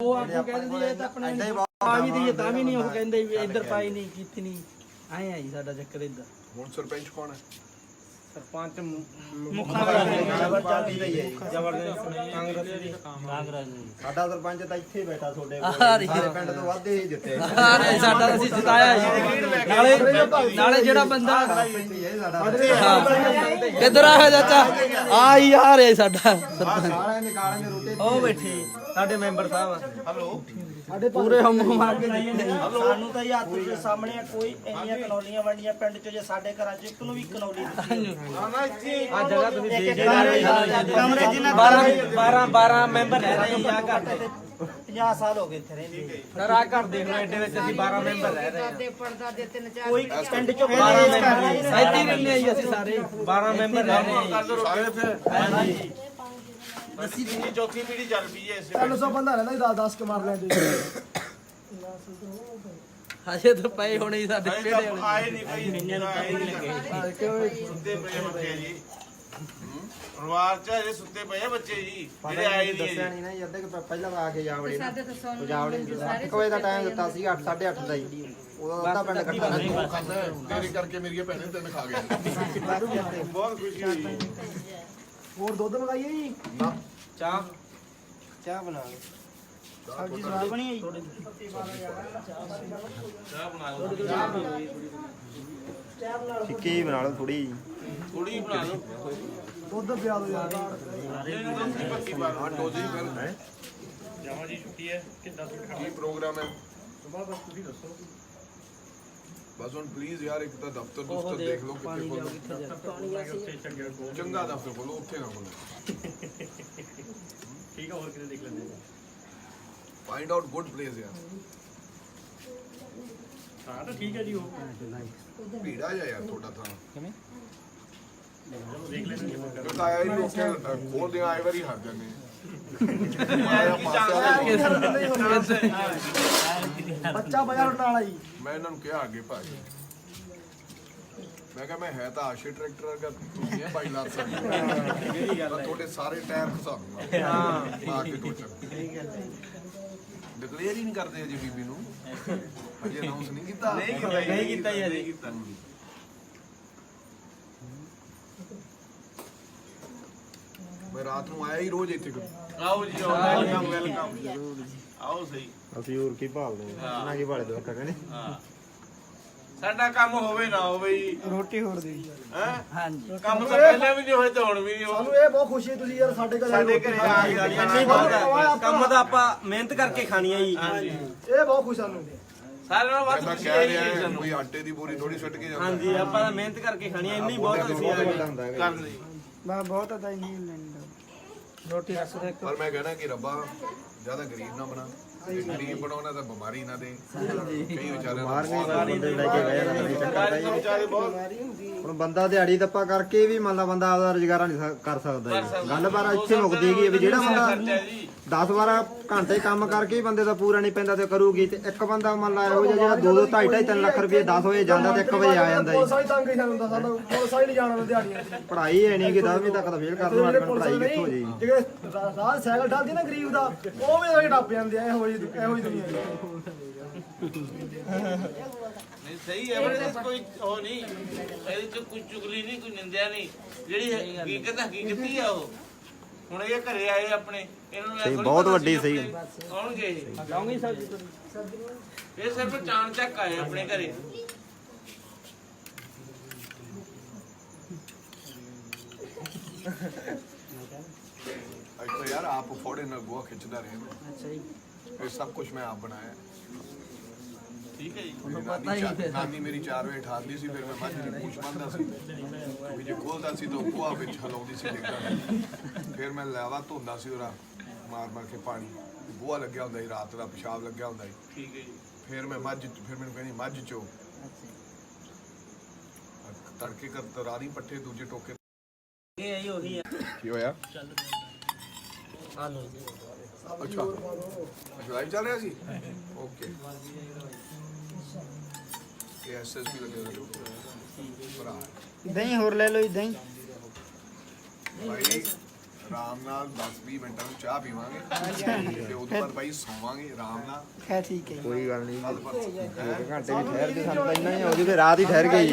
ਉਹ ਆਪਕੋ ਕਹਿ ਦਿੰਦੀ ਇਹ ਤਾਂ ਆਪਣੇ ਪਾ ਵੀ ਦਈਏ ਤਾਂ ਵੀ ਨਹੀਂ ਉਹ ਕਹਿੰਦੇ ਵੀ ਇੱਧਰ ਪਾਈ ਨਹੀਂ ਕੀਤੀ ਨਹੀਂ। ਐਂ ਆਈ ਸਾਡਾ ਚੱਕਰ ਇੱਧਰ। ਹੁਣ ਸਰਪੰਚ ਕੌਣ ਹੈ? ਸਰਪੰਚ ਮੁੱਖਾ ਜ਼ਬਰਦਸਤ ਹੀ ਹੈ। ਜ਼ਬਰਦਸਤ ਕਾਂਗਰਸ ਦੀ। ਸਾਡਾ ਸਰਪੰਚ ਤਾਂ ਇੱਥੇ ਬੈਠਾ ਤੁਹਾਡੇ ਕੋਲ। ਸਾਰੇ ਪਿੰਡ ਤੋਂ ਵੱਧ ਹੀ ਜਿੱਤੇ। ਅਰੇ ਸਾਡਾ ਅਸੀਂ ਜਿਤਾਇਆ ਜੀ। ਨਾਲੇ ਨਾਲੇ ਜਿਹੜਾ ਬੰਦਾ ਸਰਪੰਚ ਹੀ। ਹੈ ਸਾਡਾ ਕਿੱਧਰ ਆਇਆ ਚਾਚਾ? ਆ ਹੀ ਆ ਰਿਹਾ ਸਾਡਾ ਸਾਰਿਆਂ ਨੇ ਕਾਲਾਂ ਦੇ ਰੋਟੇ ਉਹ ਬੈਠੇ ਸਾਡੇ ਮੈਂਬਰ ਸਾਹਿਬ ਹਲੋ। ਸਾਡੇ ਪੂਰੇ ਹਮ ਮਾਰ ਕੇ ਜਿੱਤੇ ਸਾਨੂੰ ਤਾਂ ਯਾਦ ਦੇ ਸਾਹਮਣੇ ਆ, ਕੋਈ ਇੰਨੀਆਂ ਕਨੌਲੀਆਂ ਵੰਡੀਆਂ ਪਿੰਡ 'ਚ ਜੇ ਸਾਡੇ ਘਰਾਂ 'ਚ ਇੱਕ ਨੂੰ ਵੀ ਕਨੌਲੀ ਦਿੱਤੀ ਆ ਜਗ੍ਹਾ ਤੁਸੀਂ ਦੇਖ ਕਮਰੇ ਜਿਨ੍ਹਾਂ 12 12 12 ਮੈਂਬਰ ਰਹਿ ਰਹੇ ਆ। ਘਰ 50 ਸਾਲ ਹੋ ਗਏ ਇੱਥੇ ਰਹਿੰਦੇ ਸਰ ਆ ਘਰ ਦੇਖ ਲਓ ਐਡੇ ਵਿੱਚ ਅਸੀਂ 12 ਮੈਂਬਰ ਰਹਿ ਰਹੇ ਦੇ ਦੇ ਤਿੰਨ ਚਾਰ ਕੋਈ ਪਿੰਡ 'ਚੋਂ 12 ਮੈਂਬਰ ਰਹਿੰਦੇ। ਆ ਜੀ ਅਸੀਂ ਸਾਰੇ 12 ਮੈਂਬਰ ਰਹਿ ਰਹੇ ਹਾਂ ਜੀ। ਚੌਥੀ ਪੀੜੀ ਚੱਲ ਪਈ ਹੈ 300 ਬੰਦਾ ਰਹਿੰਦਾ 10 10 ਕੇ ਮਾਰ ਲੈਂਦੇ ਹਜੇ ਤਾਂ ਪਏ ਹੋਣੇ ਜੀ ਸਾਡੇ ਅਜੇ ਪੇੜੇ ਤਾਂ ਆਏ ਨਹੀਂ ਕੋਈ ਆਏ ਨਹੀਂ ਲੱਗੇ ਵਾਲੇ ਸੁੱਤੇ ਪਏ ਬੱਚੇ ਜੀ। ਪਰਿਵਾਰ ਚ ਅਜੇ ਸੁੱਤੇ ਪਏ ਆ ਬੱਚੇ ਜੀ। ਜਿਹੜੇ ਆਏ ਨਹੀਂ ਦੱਸਿਆ ਜੀ ਨਹੀਂ ਨਾ ਜੀ ਅੱਧੇ ਕੁ ਪ- ਪਹਿਲਾਂ ਆ ਕੇ ਜਾ ਵੜੇ ਨਾ। ਸਾਡੇ ਤਾਂ ਸੋਨੂੰ ਜਾਵੜੇ ਇੱਕ ਵਜੇ ਦਾ ਟਾਈਮ ਦਿੱਤਾ ਸੀ 8 8:30 ਦਾ ਜੀ। ਉਦੋਂ ਅੱਧਾ ਪਿੰਡ ਇਕੱਠਾ ਸੀ ਤੇਰੇ ਕਰਕੇ ਮੇਰੀਆਂ ਭੈਣਾਂ ਤੈਨੂੰ ਖਾ ਗਿਆ ਬਹੁਤ ਖੁਸ਼ੀ ਹੋਈ। ਹੋਰ ਦੁੱਧ ਮੰਗਾਈਏ ਜੀ? ਚਾਹ। ਚਾਹ ਬਣਾ ਲਓ। ਸਬਜ਼ੀ ਸਵਾਦ ਬਣੀ ਹੈ ਜੀ? ਚਾਹ ਬਣਾ ਲਓ। ਫਿੱਕੀ ਬਣਾ ਲਓ ਥੋੜੀ ਜੀ ਥੋੜੀ ਬਣਾ ਲਓ। ਦੁੱਧ ਪਿਆ ਦੋ ਯਾਰ। ਇਹਨੂੰ ਦੁੱਧ ਦੀ ਪੱਤੀ ਪਾ ਹਾਂ ਲਓ ਟੋਜੀ ਫਿਰ ਹੈ? ਜਾਵਾਂ ਜੀ ਛੁੱਟੀ ਹੈ। ਕਿੰਨਾ ਕੀ ਪ੍ਰੋਗਰਾਮ ਹੈ? ਬਸ ਹੁਣ ਪਲੀਜ਼ ਯਾਰ ਇੱਕ ਤਾਂ ਦਫ਼ਤਰ ਦੁਫਤਰ ਦੇਖ ਲਓ ਕਿੱਥੇ ਖੋਲੋ ਚੰਗਾ ਦਫ਼ਤਰ ਖੋਲੋ ਉੱਥੇ ਨਾ ਖੋਲੋ ਠੀਕ ਆ ਹੋਰ ਕਿਤੇ ਦੇਖ ਲੈਂਦੇ ਫਾਈਂਡ ਆਊਟ ਗੁੱਡ ਪਲੇਸ ਯਾਰ। ਹਾਂ ਤਾਂ ਠੀਕ ਹੈ ਜੀ ਉਹ। ਭੀੜਾ ਜਿਹਾ ਯਾਰ ਤੁਹਾਡਾ ਥਾਂ। ਦੇਖ ਲੈਂਦੇ ਜੀ ਫਿਰ ਤਾਂ। ਆਇਆ ਹੀ ਲੋਕਾਂ ਖੋਲਦੇ ਆਏ ਵਾਰੀ ਹਟ ਜਾਂਦੇ ਆਇਆ ਪਾਸੇ ਵਾਲਾ ਬੱਚਾ ਬਾਜ਼ਾਰ ਨਾਲ ਆਈ ਮੈਂ ਇਹਨਾਂ ਨੂੰ ਕਿਹਾ ਅੱਗੇ ਭਾਜੀ। ਮੈਂ ਕਿਹਾ ਮੈਂ ਹੈ ਤਾਂ ਆਸ਼ੇ ਟਰੈਕਟਰ ਵਰਗਾ ਤੁਸੀਂ ਹੈ ਬਾਈ ਲਾਲ ਸਾਹਿਬ ਪਰ ਤੁਹਾਡੇ ਸਾਰੇ ਟਾਇਰ ਖਸਾ ਦੂੰਗਾ। ਹਾਂ। ਪਾ ਕੇ ਟੋਚਰ ਡਿਕਲੇਅਰ ਹੀ ਨਹੀਂ ਕਰਦੇ ਅਜੇ ਬੀਬੀ ਨੂੰ। ਅਜੇ ਅਨਾਉਂਸ ਨਹੀਂ ਕੀਤਾ। ਨਹੀਂ ਕੀਤਾ ਨਹੀਂ ਕੀਤਾ ਜੀ ਅਜੇ। ਨਹੀਂ ਕੀਤਾ ਮੈਂ ਰਾਤ ਨੂੰ ਆਇਆ ਹੀ ਰੋਜ਼ ਇੱਥੇ ਆਓ ਜੀ ਆਓ। ਵੈਲਕਮ ਵੈਲਕਮ ਆਓ ਸਹੀ। ਅਸੀਂ ਹੋਰ ਕੀ ਭਾਲਦੇ ਹਾਂ। ਨਾ ਕੀ ਭਾਲੇ ਦੋ ਕਹਿੰਦੇ ਹਾਂ। ਸਾਡਾ ਕੰਮ ਹੋਵੇ ਨਾ ਹੋਵੇ ਜੀ। ਰੋਟੀ ਹੋਰ ਦੇ। ਹੈ? ਹਾਂਜੀ। ਕੰਮ ਤਾਂ ਪਹਿਲਾਂ ਵੀ ਨਹੀਂ ਹੋਏ ਤੇ ਹੁਣ ਵੀ ਨਹੀਂ ਹੋ ਇਹ ਬਹੁਤ ਖੁਸ਼ੀ ਹੈ ਤੁਸੀਂ ਯਾਰ ਸਾਡੇ ਘਰ ਸਾਡੇ ਘਰੇ ਆ ਇੰਨੀ ਬਹੁਤ ਹੈ। ਕੰਮ ਤਾਂ ਆਪਾਂ ਮਿਹਨਤ ਕਰਕੇ ਖਾਣੀ ਆ ਜੀ। ਹਾਂਜੀ। ਇਹ ਬਹੁਤ ਖੁਸ਼ ਸਾਨੂੰ। ਸਾਰਿਆਂ ਨਾਲੋਂ ਵੱਧ ਖੁਸ਼ੀ ਹੈ ਜੀ ਹੈ, ਸਾਨੂੰ। ਕੋਈ ਆਟੇ ਦੀ ਬੋਰੀ ਥੋੜੀ ਸੁੱਟ ਕੇ ਜਾਂਦਾ। ਹਾਂਜੀ ਆਪਾਂ ਤਾਂ ਮਿਹਨਤ ਕਰਕੇ ਖਾਣੀ ਆ ਇੰਨੀ ਬਹੁਤ ਅਸੀਂ ਆ ਕਰ ਲਈ ਮੈਂ ਬਹੁਤ ਤਾਂ ਨਹੀਂ ਲੈਂਦਾ। ਰੋਟੀ ਰਸ ਦੇ ਪਰ ਮੈਂ ਕਹਿਣਾ ਕਿ ਰੱਬਾ ਜ਼ਿਆਦਾ ਗਰੀਬ ਨਾ ਬਣਾ। ਤੇ ਗਰੀਬ ਬਣਾਉਣਾ ਤਾਂ ਬਿਮਾਰੀ ਨਾ ਦੇ। ਕਈ ਵਿਚਾਰਿਆਂ ਨੂੰ ਬੰਦੇ ਲੈ ਕੇ ਗਏ ਨਾ। ਨਹੀਂ ਚੱਕਰ ਦਾ ਵਿਚਾਰੇ ਬਹੁਤ ਹੁਣ ਬੰਦਾ ਦਿਹਾੜੀ ਦੱਪਾ ਕਰਕੇ ਵੀ ਮੰਨ ਲਾ ਬੰਦਾ ਆਪਦਾ ਰੁਜ਼ਗਾਰ ਨਹੀਂ ਸ- ਕਰ ਸਕਦਾ ਜੀ। ਗੱਲ ਬਾਰ ਇੱਥੇ ਮੁੱਕਦੀ ਹੈਗੀ ਵੀ ਜਿਹੜਾ ਬੰਦਾ ਜੀ। 10 12 ਘੰਟੇ ਕੰਮ ਕਰਕੇ ਹੀ ਬੰਦੇ ਦਾ ਪੂਰਾ ਨਹੀਂ ਪੈਂਦਾ ਤੇ ਕਰੂਗੀ ਤੇ ਇੱਕ ਬੰਦਾ ਮੰਨ ਲਾ ਇਹੋ ਜਿਹਾ ਜਿਹੜਾ 2 2 2.5 3 ਲੱਖ ਰੁਪਏ 10 ਵਜੇ ਜਾਂਦਾ ਤੇ 1 ਵਜੇ ਆ ਜਾਂਦਾ ਜੀ। ਸਾਈ ਤੰਗ ਹੀ ਹੁੰਦਾ ਸਾਡਾ। ਨਹੀਂ ਜਾਣਾ ਦਿਹਾੜੀਆਂ ਪੜ੍ਹਾਈ ਹੈ ਨਹੀਂ ਕਿ 10ਵੀਂ ਤੱਕ ਤਾਂ ਫੇਲ ਕਰ ਲਵਾਂ ਜਿਹੜੇ ਪੁਲਿਸ ਪੜ੍ਹਾਈ ਵਾਲੇ ਕਿੱਥੋਂ ਜੀ ਨਹੀਂ ਜਿਹੜੇ ਰਾ- ਰਾਹ ਸਾਈਕਲ ਢਲਦੀ ਨਾ ਗਰੀਬ ਦਾ ਉਹ ਵੀ ਉਹੀ ਟੱਪ ਜਾਂਦੇ ਆ ਇਹੋ ਜਿਹੀ ਇਹੋ ਜਿਹੀ ਦੁਨੀਆ ਨਹੀਂ ਸਹੀ ਹੈ ਬੜੇ ਕੋਈ ਉਹ ਨਹੀਂ। ਇਹਦੇ ਚ ਕੋਈ ਚੁਗਲੀ ਨਹੀਂ ਕੋਈ ਨਿੰਦਿਆ ਨਹੀਂ। ਜਿਹੜੀ ਹਕੀਕਤ ਹਕੀਕਤ ਹੀ ਆ ਉਹ। ਹੁਣ ਇਹ ਘਰੇ ਆਏ ਆਪਣੇ ਇਹਨਾਂ ਨੂੰ ਇਹ ਸਹੀ, ਥੋੜ੍ਹੀ ਬਹੁਤ ਪਤਾ ਵੱਡੀ ਸੀ ਸਹੀ। ਆਪਣੇ ਆਉਣਗੇ ਇਹ। ਲਾਉਂਗੀ ਸਬਜ਼ੀ ਤੁਸੀਂ ਇਹ ਸਿਰਫ ਚਾਣ ਚੱਕ ਆਏ ਆਪਣੇ ਘਰੇ। ਅੱਜ ਤਾਂ ਯਾਰ ਆਪ ਫੋੜੇ ਨਾਲ ਗੋਆ ਖਿੱਚਦਾ ਰਿਹਾ ਅੱਛਾ ਜੀ। ਇਹ ਸਭ ਕੁਝ ਮੈਂ ਆਪ ਬਣਾਇਆ। ਠੀਕ ਹੈ ਜੀ। ਮੇਰੀ ਨਾਨੀ ਚਾ- ਨਾਨੀ ਮੇਰੀ 4 ਵਜੇ ਠਾਲਦੀ ਸੀ ਫਿਰ ਮੈਂ ਮੱਝ ਦੀ ਪੂਛ ਬੰਨਦਾ ਸੀ ਵੀ ਜੇ ਖੋਲਦਾ ਸੀ ਤਾਂ ਕੁਆ ਵਿੱਚ ਹਲਾਉਂਦੀ ਸੀ ਦੇਖਦਾ ਫਿਰ ਮੈਂ ਲੈਵਾ ਧੋਂਦਾ ਸੀ ਉਹਦਾ ਮਾਰ ਮਾਰ ਕੇ ਪਾਣੀ। ਬੂਆ ਲੱਗਿਆ ਹੁੰਦਾ ਸੀ ਰਾਤ ਦਾ ਪਿਸ਼ਾਬ ਲੱਗਿਆ ਹੁੰਦਾ ਸੀ। ਠੀਕ ਹੈ ਜੀ। ਫਿਰ ਮੈਂ ਮੱਝ ਫਿਰ ਮੈਨੂੰ ਕਹਿੰਦੀ ਮੱਝ ਚੋ। ਤੜਕੇ ਕਰ ਤਰਾਰੀ ਪੱਠੇ ਦੂਜੇ ਟੋਕੇ ਇਹ ਆਈ ਉਹੀ ਆ। ਕੀ ਹੋਇਆ? ਅੱਛਾ। ਲਾਈਵ ਚੱਲ ਰਿਹਾ ਸੀ? ਓਕੇ। ਇਹ ਐਸਐਸਪੀ ਲੱਗੇ ਹੋਏ ਭਰਾ। ਦਹੀਂ ਹੋਰ ਲੈ ਲਓ ਜੀ ਦਹੀਂ। ਭਾਈ ਆਰਾਮ ਨਾਲ 10-20 ਮਿੰਟਾਂ ਨੂੰ ਚਾਹ ਪੀਵਾਂਗੇ। ਤੇ ਉਸ ਤੋਂ ਬਾਅਦ ਬਾਈ ਸੌਵਾਂਗੇ ਆਰਾਮ ਨਾਲ। ਖੈਰ ਠੀਕ ਹੈ ਕੋਈ ਗੱਲ ਨਹੀਂ। ਕੱਲ ਪਰਸੋਂ ਦੋ ਘੰਟੇ ਵੀ ਠਹਿਰ ਕੇ ਸਾਨੂੰ ਤਾਂ ਇੰਨਾ ਹੀ ਹੋ ਜੂ ਰਾਤ ਹੀ ਠਹਿਰ ਗਈ।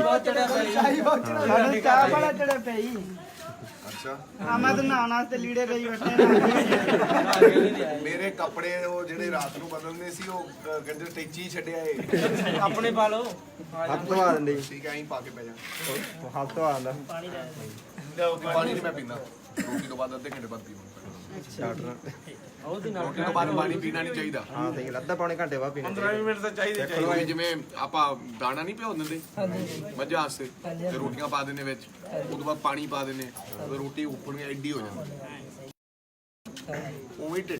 ਸਾਡੇ ਚਾਹ ਵਾਲਾ ਚੜੇ ਪਈ ਅੱਛਾ। ਆ ਮੈਂ ਤਾਂ ਨਹਾਉਣਾ ਤੇ ਲੀੜੇ ਲਈ ਬੈਠੇ ਮੇਰੇ ਕੱਪੜੇ ਉਹ ਜਿਹੜੇ ਰਾਤ ਨੂੰ ਬਦਲਨੇ ਸੀ ਉਹ ਕਹਿੰਦੇ ਟੈਚੀ ਛੱਡਿਆ ਏ ਆਪਣੇ ਪਾ ਲਓ। ਹੱਥ ਆ ਦਿੰਦੇ ਠੀਕ ਐ ਐਂ ਪਾ ਕੇ ਪੈ ਜਾ। ਹੱਥ ਆ ਜਾਂਦਾ ਪਾਣੀ ਨਹੀਂ ਮੈਂ ਪੀਂਦਾ। ਰੋਟੀ ਤੋਂ ਬਾਅਦ ਅੱਧੇ ਘੰਟੇ ਬਾਅਦ ਪੀਵਾਂਗਾ। ਚਾਟਰ ਰੋਟੀ ਤੋਂ ਬਾਅਦ ਪਾਣੀ ਪੀਣਾ ਨਹੀਂ ਚਾਹੀਦਾ ਹਾਂ ਸਹੀ ਗੱਲ ਅੱਧਾ ਪੌਣੇ ਘੰਟੇ ਬਾਅਦ ਪੀਣਾ 15 ਮਿੰਟ ਤਾਂ ਚਾਹੀਦੇ ਕੋਈ ਜਿਵੇਂ ਆਪਾਂ ਦਾਣਾ ਨਹੀਂ ਭਿਓ ਦਿੰਦੇ ਮੱਝਾਂ ਵਾਸਤੇ ਤੇ ਰੋਟੀਆਂ ਪਾ ਦਿੰਦੇ ਵਿੱਚ ਉਸ ਤੋਂ ਬਾਅਦ ਪਾਣੀ ਪਾ ਦਿੰਦੇ ਤੇ ਰੋਟੀ ਉੱਪਰ ਨੂੰ ਐਡੀ ਹੋ ਜਾਂਦੀ ਉਵੇਂ ਹੀ ਢਿੱਡ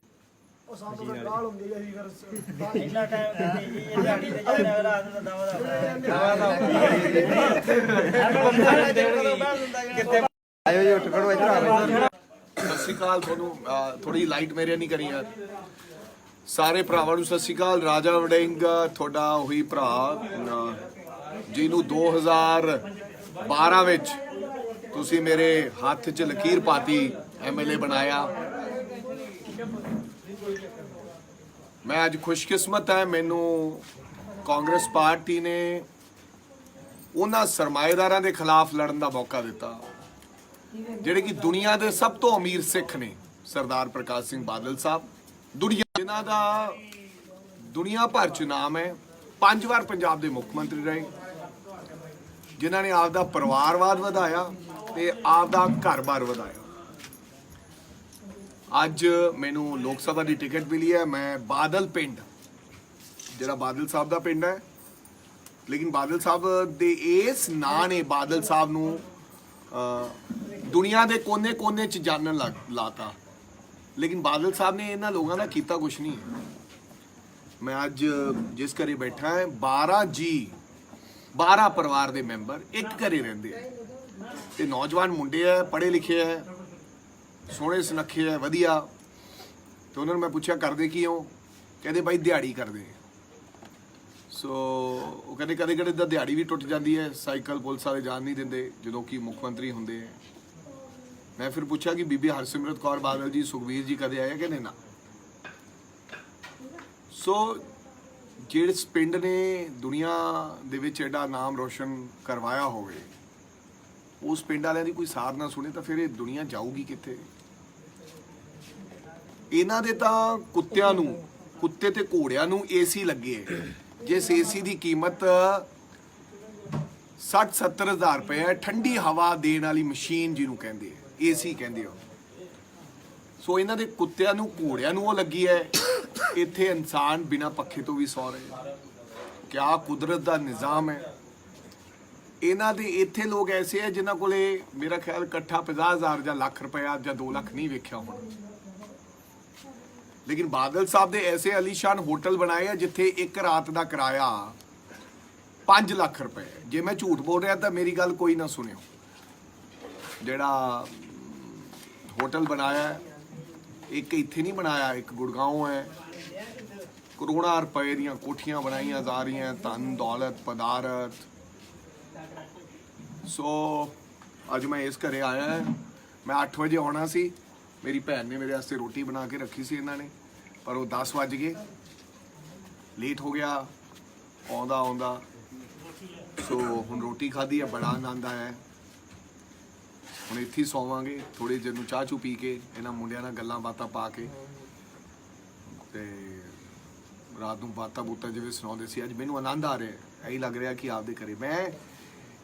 ਉਹ ਸਭ ਤੋਂ ਗਾਲ ਹੁੰਦੀ ਹੈ ਅਸੀਂ ਫਿਰ ਇੰਨਾ ਟਾਈਮ ਦਿੰਦੇ ਜੀ ਇਹ ਦਿਹਾੜੀ ਤੇ ਜਾਂਦੇ ਅਗਲਾ ਆਦਮ ਦਾ ਦਵਾ ਦਾ ਆਇਓ ਜੀ, ਉੱਠ ਖੜੋ ਇੱਧਰ ਆਓ ਸਤਿ ਸ਼੍ਰੀ ਅਕਾਲ ਤੁਹਾਨੂੰ ਥੋੜੀ ਲਾਈਟ ਮੇਰੇ ਨਹੀਂ ਕਰੀ ਯਾਰ ਸਾਰੇ ਭਰਾਵਾਂ ਨੂੰ ਸਤਿ ਸ਼੍ਰੀ ਅਕਾਲ ਰਾਜਾ ਵੜਿੰਗ ਤੁਹਾਡਾ ਉਹੀ ਭਰਾ ਅਹ, ਜਿਹਨੂੰ 2012 ਵਿੱਚ ਤੁਸੀਂ ਮੇਰੇ ਹੱਥ 'ਚ ਲਕੀਰ ਪਾਤੀ ਐਮਐਲਏ ਬਣਾਇਆ। ਮੈਂ ਅੱਜ ਖੁਸ਼ਕਿਸਮਤ ਹੈ ਮੈਨੂੰ ਕਾਂਗਰਸ ਪਾਰਟੀ ਨੇ ਉਹਨਾਂ ਸਰਮਾਏਦਾਰਾਂ ਦੇ ਖਿਲਾਫ ਲੜਨ ਦਾ ਮੌਕਾ ਦਿੱਤਾ। ਜਿਹੜੇ ਕਿ ਦੁਨੀਆ ਦੇ ਸਭ ਤੋਂ ਅਮੀਰ ਸਿੱਖ ਨੇ, ਸਰਦਾਰ ਪ੍ਰਕਾਸ਼ ਸਿੰਘ ਬਾਦਲ ਸਾਹਿਬ। ਦੁਨੀਆ ਜਿਨ੍ਹਾਂ ਦਾ ਦੁਨੀਆ ਭਰ ਚ ਨਾਮ ਹੈ, ਪੰਜ ਵਾਰ ਪੰਜਾਬ ਦੇ ਮੁੱਖ ਮੰਤਰੀ ਰਹੇ। ਜਿਨ੍ਹਾਂ ਨੇ ਆਪਦਾ ਪਰਿਵਾਰਵਾਦ ਵਧਾਇਆ ਤੇ ਆਪਦਾ ਘਰ-ਬਾਰ ਵਧਾਇਆ। ਅੱਜ ਮੈਨੂੰ ਲੋਕ ਸਭਾ ਦੀ ਟਿਕਟ ਮਿਲੀ ਹੈ। ਮੈਂ ਬਾਦਲ ਪਿੰਡ, ਜਿਹੜਾ ਬਾਦਲ ਸਾਹਿਬ ਦਾ ਪਿੰਡ ਹੈ। ਲੇਕਿਨ ਬਾਦਲ ਸਾਹਿਬ ਦੇ ਇਸ ਨਾਂ ਨੇ ਬਾਦਲ ਸਾਹਿਬ ਨੂੰ ਦੁਨੀਆ ਦੇ ਕੋਨੇ-ਕੋਨੇ ਚ ਜਾਣਨ ਲੱਗ, ਲਾਤਾ। ਲੇਕਿਨ ਬਾਦਲ ਸਾਹਿਬ ਨੇ ਇਹਨਾਂ ਲੋਕਾਂ ਦਾ ਕੀਤਾ ਕੁਛ ਨਹੀਂ। ਮੈਂ ਅੱਜ ਜਿਸ ਘਰੇ ਬੈਠਾ ਹਾਂ 12 ਜੀ 12 ਪਰਿਵਾਰ ਦੇ ਮੈਂਬਰ ਇੱਕ ਘਰੇ ਰਹਿੰਦੇ ਆ। ਤੇ ਨੌਜਵਾਨ ਮੁੰਡੇ ਆ, ਪੜ੍ਹੇ ਲਿਖੇ ਆ, ਸੋਹਣੇ ਸੁਨੱਖੇ ਆ, ਵਧੀਆ। ਤੇ ਉਹਨਾਂ ਨੂੰ ਮੈਂ ਪੁੱਛਿਆ, ਕਰਦੇ ਕੀ ਹੋ? ਕਹਿੰਦੇ, ਬਾਈ, ਦਿਹਾੜੀ ਕਰਦੇ ਆ। ਸੋ ਉਹ ਕਹਿੰਦੇ ਕਦੇ ਕਦੇ ਤਾਂ ਦਿਹਾੜੀ ਵੀ ਟੁੱਟ ਜਾਂਦੀ ਹੈ, ਸਾਈਕਲ ਪੁਲਿਸ ਵਾਲੇ ਜਾਣ ਨਹੀਂ ਦਿੰਦੇ, ਜਦੋਂ ਕਿ ਮੁੱਖ ਮੰਤਰੀ ਹੁੰਦੇ ਹੈ। ਮੈਂ ਫਿਰ ਪੁੱਛਿਆ ਕਿ ਬੀਬੀ ਹਰਸਿਮਰਤ ਕੌਰ ਬਾਦਲ ਜੀ, ਸੁਖਬੀਰ ਜੀ ਕਦੇ ਆਏ ਕਿ ਨਹੀਂ ਨਾ? ਸੋ ਜਿਹੜੇ ਪਿੰਡ ਨੇ ਦੁਨੀਆ ਦੇ ਵਿੱਚ ਐਡਾ ਨਾਮ ਰੋਸ਼ਨ ਕਰਵਾਇਆ ਹੋਵੇ, ਉਸ ਪਿੰਡ ਵਾਲਿਆਂ ਦੀ ਕੋਈ ਸਾਰ ਨਾ ਸੁਣੇ ਤਾਂ ਫਿਰ ਇਹ ਦੁਨੀਆ ਜਾਊਗੀ ਕਿੱਥੇ? ਇਹਨਾਂ ਦੇ ਤਾਂ ਕੁੱਤਿਆਂ ਨੂੰ, ਕੁੱਤੇ ਤੇ ਘੋੜਿਆਂ ਨੂੰ ਏਸੀ ਲੱਗੇ ਹੈ। ਜਿਸ ਏਸੀ ਦੀ ਕੀਮਤ 60 70 ਹਜ਼ਾਰ ਰੁਪਏ ਹੈ, ਠੰਡੀ ਹਵਾ ਦੇਣ ਵਾਲੀ ਮਸ਼ੀਨ ਜਿਹਨੂੰ ਕਹਿੰਦੇ ਆ ਏਸੀ ਕਹਿੰਦੇ ਆ ਸੋ ਇਹਨਾਂ ਦੇ ਕੁੱਤਿਆਂ ਨੂੰ, ਘੋੜਿਆਂ ਨੂੰ ਉਹ ਲੱਗੀ ਹੈ। ਇੱਥੇ ਇਨਸਾਨ ਬਿਨਾ ਪੱਖੇ ਤੋਂ ਵੀ ਸੌ ਰਹੇ ਕਿਆ ਕੁਦਰਤ ਦਾ ਨਿਜ਼ਾਮ ਹੈ। ਇਹਨਾਂ ਦੇ ਇੱਥੇ ਲੋਕ ਐਸੇ ਹੈ ਜਿਨ੍ਹਾਂ ਕੋਲੇ ਮੇਰਾ ਖਿਆਲ ਇਕੱਠਾ 50000 ਜਾਂ ਲੱਖ ਰੁਪਇਆ ਜਾਂ 2 ਲੱਖ ਨਹੀਂ ਵੇਖਿਆ ਹੋਣਾ। ਲੇਕਿਨ ਬਾਦਲ ਸਾਹਿਬ ਦੇ ਐਸੇ ਅਲੀਸ਼ਾਨ ਹੋਟਲ ਬਣਾਏ ਆ ਜਿੱਥੇ ਇੱਕ ਰਾਤ ਦਾ ਕਿਰਾਇਆ 5 ਲੱਖ ਰੁਪਏ ਜੇ ਮੈਂ ਝੂਠ ਬੋਲ ਰਿਹਾ ਤਾਂ ਮੇਰੀ ਗੱਲ ਕੋਈ ਨਾ ਸੁਣਿਓ। ਜਿਹੜਾ ਹੋਟਲ ਬਣਾਇਆ ਇੱਕ ਇੱਥੇ ਨਹੀਂ ਬਣਾਇਆ, ਇੱਕ ਗੁੜਗਾਉਂ ਹੈ। ਕਰੋੜਾਂ ਰੁਪਏ ਦੀਆਂ ਕੋਠੀਆਂ ਬਣਾਈਆਂ ਜਾ ਰਹੀਆਂ, ਧਨ, ਦੌਲਤ, ਪਦਾਰਥ। ਸੋ ਅੱਜ ਮੈਂ ਇਸ ਘਰੇ ਆਇਆ ਮੈਂ 8 ਵਜੇ ਆਉਣਾ ਸੀ। ਮੇਰੀ ਭੈਣ ਨੇ ਮੇਰੇ ਵਾਸਤੇ ਰੋਟੀ ਬਣਾ ਕੇ ਰੱਖੀ ਸੀ ਇਹਨਾਂ ਨੇ, ਪਰ ਉਹ 10 ਵੱਜ ਗਏ। ਲੇਟ ਹੋ ਗਿਆ, ਆਉਂਦਾ ਆਉਂਦਾ। ਸੋ ਹੁਣ ਰੋਟੀ ਖਾਧੀ ਹੈ ਬੜਾ ਆਨੰਦ ਆਇਆ। ਹੁਣ ਇੱਥੇ ਹੀ ਸੌਵਾਂਗੇ ਥੋੜੀ ਜਿਹੀ ਨੂੰ ਚਾਹ ਚੂ ਪੀ ਕੇ, ਇਹਨਾਂ ਮੁੰਡਿਆਂ ਨਾਲ ਗੱਲਾਂ ਬਾਤਾਂ ਪਾ ਕੇ। ਤੇ ਰਾਤ ਨੂੰ ਬਾਤਾਂ ਬੂਤਾਂ ਜਿਵੇਂ ਸੁਣਾਉਂਦੇ ਸੀ, ਅੱਜ ਮੈਨੂੰ ਆਨੰਦ ਆ ਰਿਹਾ ਹੈ। ਇਹੀ ਲੱਗ ਰਿਹਾ ਕਿ ਆਪਦੇ ਘਰੇ ਮੈਂ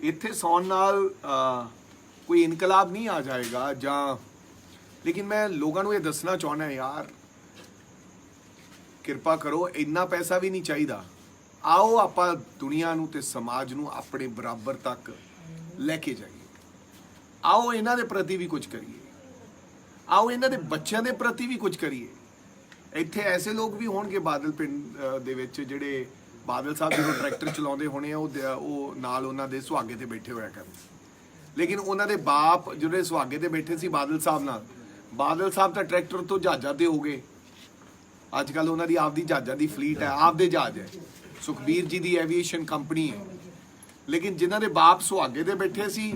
ਇੱਥੇ ਸੌਣ ਨਾਲ ਕੋਈ ਇਨਕਲਾਬ ਨਹੀਂ ਆ ਜਾਏਗਾ ਜਾਂ ਲੇਕਿਨ ਮੈਂ ਲੋਕਾਂ ਨੂੰ ਇਹ ਦੱਸਣਾ ਚਾਹੁੰਦਾ ਯਾਰ, ਕਿਰਪਾ ਕਰੋ, ਇੰਨਾ ਪੈਸਾ ਵੀ ਨਹੀਂ ਚਾਹੀਦਾ। ਆਓ ਆਪਾਂ ਦੁਨੀਆ ਨੂੰ ਤੇ ਸਮਾਜ ਨੂੰ ਆਪਣੇ ਬਰਾਬਰ ਤੱਕ ਲੈ ਕੇ ਜਾਈਏ। ਆਓ ਇਹਨਾਂ ਦੇ ਪ੍ਰਤੀ ਵੀ ਕੁਝ ਕਰੀਏ। ਆਓ ਇਹਨਾਂ ਦੇ ਬੱਚਿਆਂ ਦੇ ਪ੍ਰਤੀ ਵੀ ਕੁਝ ਕਰੀਏ। ਇੱਥੇ ਐਸੇ ਲੋਕ ਵੀ ਹੋਣਗੇ ਬਾਦਲ ਪਿੰਡ ਦੇ ਵਿੱਚ ਜਿਹੜੇ ਬਾਦਲ ਸਾਹਿਬ ਜਦੋਂ ਟਰੈਕਟਰ ਚਲਾਉਂਦੇ ਹੋਣੇ ਆ, ਉਹ ਉਹ ਨਾਲ ਉਹਨਾਂ ਦੇ ਸੁਹਾਗੇ ਤੇ ਬੈਠੇ ਹੋਇਆ ਕਰਨ ਲੇਕਿਨ ਉਹਨਾਂ ਦੇ ਬਾਪ ਜਿਹੜੇ ਸੁਹਾਗੇ ਤੇ ਬੈਠੇ ਸੀ ਬਾਦਲ ਸਾਹਿਬ ਨਾਲ ਬਾਦਲ ਸਾਹਿਬ ਤਾਂ ਟਰੈਕਟਰ ਤੋਂ ਜਹਾਜ਼ਾਂ ਤੇ ਹੋ ਗਏ। ਅੱਜ ਕੱਲ ਉਹਨਾਂ ਦੀ ਆਪਦੀ ਜਹਾਜ਼ਾਂ ਦੀ ਫਲੀਟ ਹੈ, ਆਪਦੇ ਜਹਾਜ਼ ਹੈ। ਸੁਖਬੀਰ ਜੀ ਦੀ ਐਵੀਏਸ਼ਨ ਕੰਪਨੀ ਹੈ। ਲੇਕਿਨ ਜਿਨ੍ਹਾਂ ਦੇ ਬਾਪ ਸੁਹਾਗੇ ਤੇ ਬੈਠੇ ਸੀ,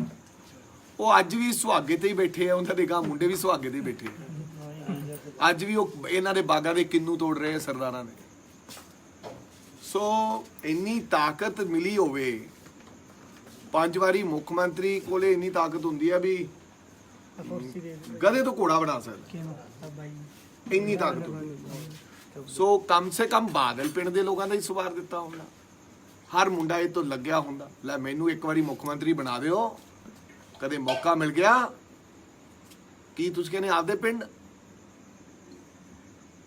ਉਹ ਅੱਜ ਵੀ ਸੁਹਾਗੇ ਤੇ ਹੀ ਬੈਠੇ ਆ। ਉਹਨਾਂ ਦੇ ਗਾਂ ਮੁੰਡੇ ਵੀ ਸੁਹਾਗੇ ਤੇ ਹੀ ਬੈਠੇ ਅੱਜ ਵੀ ਉਹ ਇਹਨਾਂ ਦੇ ਬਾਗਾਂ ਦੇ ਕਿੰਨੂ ਤੋੜ ਰਹੇ ਆ ਸਰਦਾਰਾਂ ਨੇ ਸੋ ਇੰਨੀ ਤਾਕਤ ਮਿਲੀ ਹੋਵੇ, ਪੰਜ ਵਾਰੀ ਮੁੱਖ ਮੰਤਰੀ ਕੋਲੇ ਇੰਨੀ ਤਾਕਤ ਹੁੰਦੀ ਆ ਵੀ ਗਧੇ ਤੋਂ ਘੋੜਾ ਬਣਾ ਸਕਦਾ। ਇੰਨੀ ਤਾਕਤ ਹੁੰਦੀ ਸੋ ਕਮ ਸੇ ਕਮ ਬਾਦਲ ਪਿੰਡ ਦੇ ਲੋਕਾਂ ਦਾ ਹੀ ਸਵਾਰ ਦਿੱਤਾ ਹੁੰਦਾ ਹਰ ਮੁੰਡਾ ਇਹ ਤੋਂ ਲੱਗਿਆ ਹੁੰਦਾ। ਲੈ ਮੈਨੂੰ ਇੱਕ ਵਾਰੀ ਮੁੱਖ ਮੰਤਰੀ ਬਣਾ ਦਿਓ। ਕਦੇ ਮੌਕਾ ਮਿਲ ਗਿਆ। ਕੀ ਤੁਸੀਂ ਕਹਿੰਦੇ ਆਪਦੇ ਪਿੰਡ?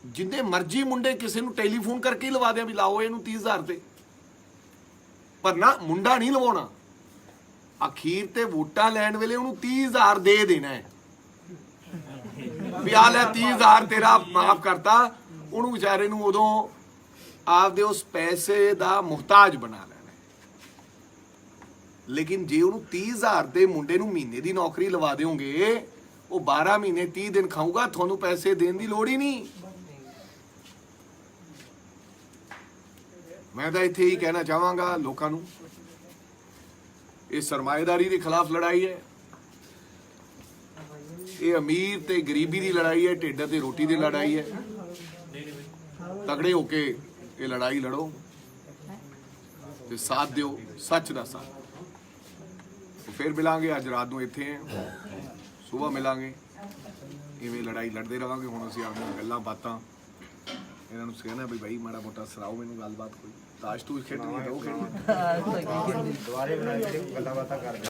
ਜਿੰਨੇ ਮਰਜ਼ੀ ਮੁੰਡੇ ਕਿਸੇ ਨੂੰ ਟੈਲੀਫੋਨ ਕਰਕੇ ਹੀ ਲਵਾ ਦਿਆਂ ਵੀ ਲਾਓ ਇਹਨੂੰ 30000 ਤੇ। ਪਰ ਨਾ ਮੁੰਡਾ ਨਹੀਂ ਲਵਾਉਣਾ। ਅਖੀਰ ਤੇ ਵੋਟਾਂ ਲੈਣ ਵੇਲੇ ਉਹਨੂੰ 30000 ਦੇ ਦੇਣਾ ਹੈ। ਵੀ ਆ ਲੈ 30000 ਤੇਰਾ ਮਾਫ ਕਰਤਾ। ਉਹਨੂੰ ਵਿਚਾਰੇ ਨੂੰ ਉਦੋਂ ਆਪਦੇ ਉਸ ਪੈਸੇ ਦਾ ਮੁਹਤਾਜ ਬਣਾ ਲੈਣਾ ਲੇਕਿਨ ਜੇ ਉਹਨੂੰ 30000 ਦੇ ਮੁੰਡੇ ਨੂੰ ਮਹੀਨੇ ਦੀ ਨੌਕਰੀ ਲਵਾ ਦਿਓਗੇ, ਉਹ 12 ਮਹੀਨੇ 30 ਦਿਨ ਖਾਊਗਾ, ਤੁਹਾਨੂੰ ਪੈਸੇ ਦੇਣ ਦੀ ਲੋੜ ਹੀ ਨਹੀਂ। ਮੈਂ ਤਾਂ ਇੱਥੇ ਹੀ ਕਹਿਣਾ ਚਾਹਾਂਗਾ ਲੋਕਾਂ ਨੂੰ ਇਹ ਸਰਮਾਏਦਾਰੀ ਦੇ ਖਿਲਾਫ ਲੜਾਈ ਹੈ। ਇਹ ਅਮੀਰ ਤੇ ਗਰੀਬੀ ਦੀ ਲੜਾਈ ਹੈ, ਢਿੱਡ ਤੇ ਰੋਟੀ ਦੀ ਲੜਾਈ ਹੈ। ਤਗੜੇ ਹੋ ਕੇ ਇਹ ਲੜਾਈ ਲੜੋ ਤੇ ਸਾਥ ਦਿਓ, ਸੱਚ ਦਾ ਸਾਥ। ਫਿਰ ਮਿਲਾਂਗੇ, ਅੱਜ ਰਾਤ ਨੂੰ ਇੱਥੇ ਹੈ। ਸਵੇਰ ਮਿਲਾਂਗੇ। ਇਵੇਂ ਲੜਾਈ ਲੜਦੇ ਰਹਾਂਗੇ। ਹੁਣ ਅਸੀਂ ਆਪਣੀਆਂ ਗੱਲਾਂ ਬਾਤਾਂ, ਇਹਨਾਂ ਨੂੰ ਕਹਿਣਾ ਵੀ ਭਾਈ ਮਾੜਾ ਮੋਟਾ ਸੁਣਾਓ ਮੈਨੂੰ ਗੱਲਬਾਤ ਕੋਈ। ਤਾਸ਼ ਤੂੰ ਖੇਡਣੀ ਤਾਂ ਉਹ ਖੇਡਣੀ ਦੁਬਾਰੇ ਬਣਾ ਕੇ ਗੱਲਾਂ ਬਾਤਾਂ ਕਰ